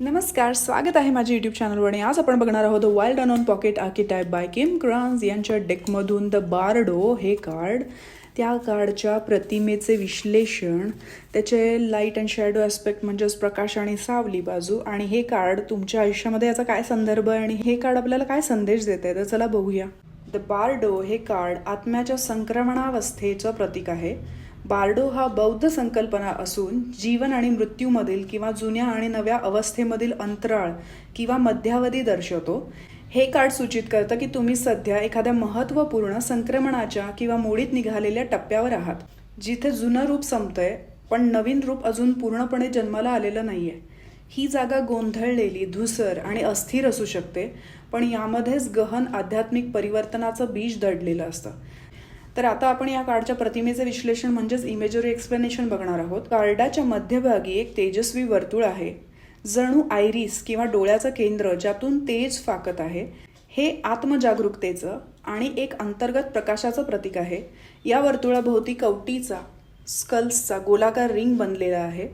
नमस्कार स्वागत आहे माझ्या यूट्यूब चॅनलवर आणि आज आपण बघणार आहोत wild anon pocket archetype by Kim Krans यांच्या डेकमधून द बार्डो हे कार्ड त्या कार्डच्या प्रतिमेचे विश्लेषण त्याचे लाइट अँड शॅडो ॲस्पेक्ट म्हणजेच प्रकाश आणि सावली बाजू आणि हे कार्ड तुमच्या आयुष्यामध्ये याचा काय संदर्भ आहे आणि हे कार्ड आपल्याला काय संदेश देते तर चला बघूया. द बार्डो हे कार्ड आत्म्याच्या संक्रमणावस्थेचं प्रतीक आहे. बार्डो हा बौद्ध संकल्पना असून जीवन आणि मृत्यूमधील किंवा जुन्या आणि नव्या अवस्थेमधील अंतराळ किंवा मध्यावधी दर्शवतो. हे कार्ड सूचित करतं की तुम्ही सध्या एखाद्या महत्त्वपूर्ण संक्रमणाच्या किंवा मोडीत निघालेल्या टप्प्यावर आहात जिथे जुनं रूप संपतंय पण नवीन रूप अजून पूर्णपणे जन्माला आलेलं नाही आहे ही जागा गोंधळलेली धुसर आणि अस्थिर असू शकते पण यामध्येच गहन आध्यात्मिक परिवर्तनाचं बीज दडलेलं असतं. तर आता आपण या कार्डच्या प्रतिमेचे विश्लेषण म्हणजेच इमेजरी एक्सप्लेनेशन बघणार आहोत. कार्डाच्या मध्यभागी एक तेजस्वी वर्तुळ आहे. जणू आयरिस किंवा डोळ्याचं केंद्र ज्यातून तेज फाकत आहे. हे आत्मजागरूकतेचं आणि एक अंतर्गत प्रकाशाचं प्रतीक आहे. या वर्तुळाभोवती कवटीचा स्कल्सचा गोलाकार रिंग बनलेला आहे.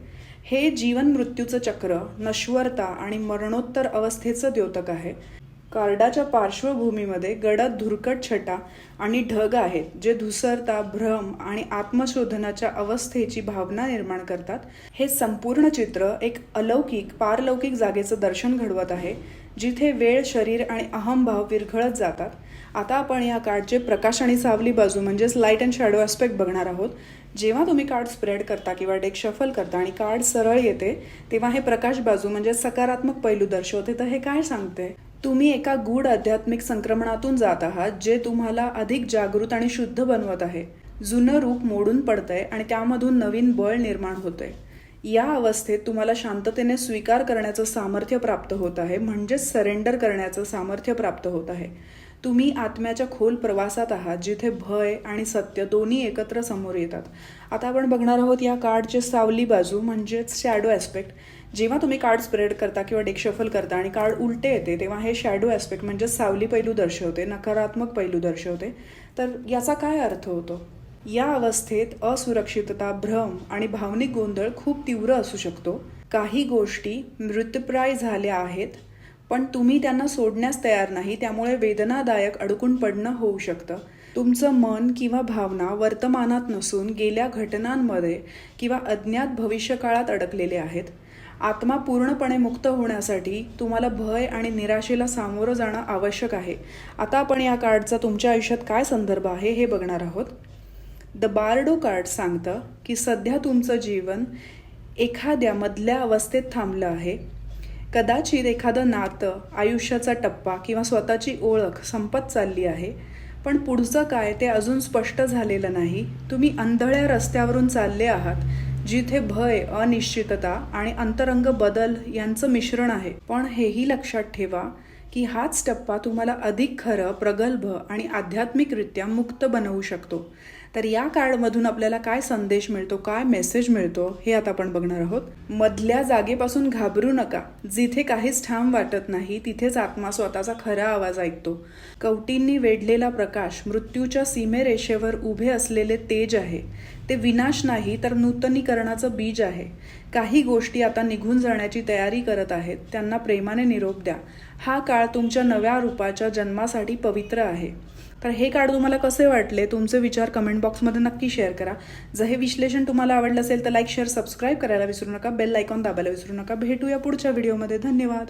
हे जीवन मृत्यूचं चक्र नश्वरता आणि मरणोत्तर अवस्थेचं द्योतक आहे. कार्डाच्या पार्श्वभूमीमध्ये गडद धुरकट छटा आणि ढग आहेत जे धुसरता भ्रम आणि आत्मशोधनाच्या अवस्थेची भावना निर्माण करतात. हे संपूर्ण चित्र एक अलौकिक पारलौकिक जागेचं दर्शन घडवत आहे जिथे वेळ शरीर आणि अहमभाव विरघळत जातात. आता आपण या कार्डचे प्रकाश आणि सावली बाजू म्हणजेच लाइट अँड शॅडो ॲस्पेक्ट बघणार आहोत. जेव्हा तुम्ही कार्ड स्प्रेड करता किंवा डेक शफल करता आणि कार्ड सरळ येते तेव्हा हे प्रकाश बाजू म्हणजे सकारात्मक पैलू दर्शवते. तर हे काय सांगते? तुम्ही एका गूढ आध्यात्मिक संक्रमणातून जात आहात जे तुम्हाला अधिक जागृत आणि शुद्ध बनवत आहे. जुनं रूप मोडून पडतंय आणि त्यामधून नवीन बळ निर्माण होतंय. या अवस्थेत तुम्हाला शांततेने स्वीकार करण्याचं सामर्थ्य प्राप्त होत आहे म्हणजेच सरेंडर करण्याचं सामर्थ्य प्राप्त होत आहे. तुम्ही आत्म्याच्या खोल प्रवासात आहात जिथे भय आणि सत्य दोन्ही एकत्र समोर येतात. आता आपण बघणार आहोत या कार्डचे सावली बाजू म्हणजेच शॅडो ॲस्पेक्ट जेव्हा तुम्ही कार्ड स्प्रेड करता किंवा डेक शफल करता आणि कार्ड उलटे येते तेव्हा हे शॅडो ॲस्पेक्ट म्हणजे सावली पैलू दर्शवते नकारात्मक पैलू दर्शवते. तर याचा काय अर्थ होतो? या अवस्थेत असुरक्षितता भ्रम आणि भावनिक गोंधळ खूप तीव्र असू शकतो. काही गोष्टी मृतप्राय झाल्या आहेत पण तुम्ही त्यांना सोडण्यास तयार नाही त्यामुळे वेदनादायक अडकून पडणं होऊ शकतं. तुमचं मन किंवा भावना वर्तमानात नसून गेल्या घटनांमध्ये किंवा अज्ञात भविष्यकाळात अडकलेले आहेत. आत्मा पूर्णपणे मुक्त होण्यासाठी तुम्हाला भय आणि निराशेला सामोरं जाणं आवश्यक आहे. आता आपण या कार्डचा तुमच्या आयुष्यात काय संदर्भ आहे हे बघणार आहोत. द बार्डो कार्ड सांगतं की सध्या तुमचं जीवन एखाद्या मधल्या अवस्थेत थांबलं आहे. कदाचित एखादं नातं आयुष्याचा टप्पा किंवा स्वतःची ओळख संपत चालली आहे पण पुढचं काय ते अजून स्पष्ट झालेलं नाही. तुम्ही अंधळ्या रस्त्यावरून चालले आहात. जिथे भय अनिश्चितता आणि अंतरंग बदल यांचं मिश्रण आहे. पण हेही लक्षात ठेवा की हाच टप्पा तुम्हाला अधिक खरं प्रगल्भ आणि आध्यात्मिकरित्या मुक्त बनवू शकतो. तर या कार्डमधून आपल्याला काय संदेश मिळतो काय मेसेज मिळतो हे आता आपण बघणार आहोत. मधल्या जागेपासून घाबरू नका. जिथे काहीच ठाम वाटत नाही तिथेच आत्मा स्वतःचा खरा आवाज ऐकतो. कवटींनी वेढलेला प्रकाश मृत्यूच्या सीमेरेषेवर उभे असलेले तेज आहे. ते विनाश नाही तर नूतनीकरणाचं बीज आहे. काही गोष्टी आता निघून जाण्याची तयारी करत आहेत. त्यांना प्रेमाने निरोप द्या. हा काळ तुमच्या नव्या रूपाच्या जन्मासाठी पवित्र आहे. तर हे कार्ड तुम्हाला कसे वाटले? तुमचे विचार कमेंट बॉक्समध्ये नक्की शेअर करा. जर हे विश्लेषण तुम्हाला आवडलं असेल तर लाईक शेअर सबस्क्राईब करायला विसरू नका. बेल आयकॉन दाबायला विसरू नका. भेटूया पुढच्या व्हिडिओमध्ये धन्यवाद.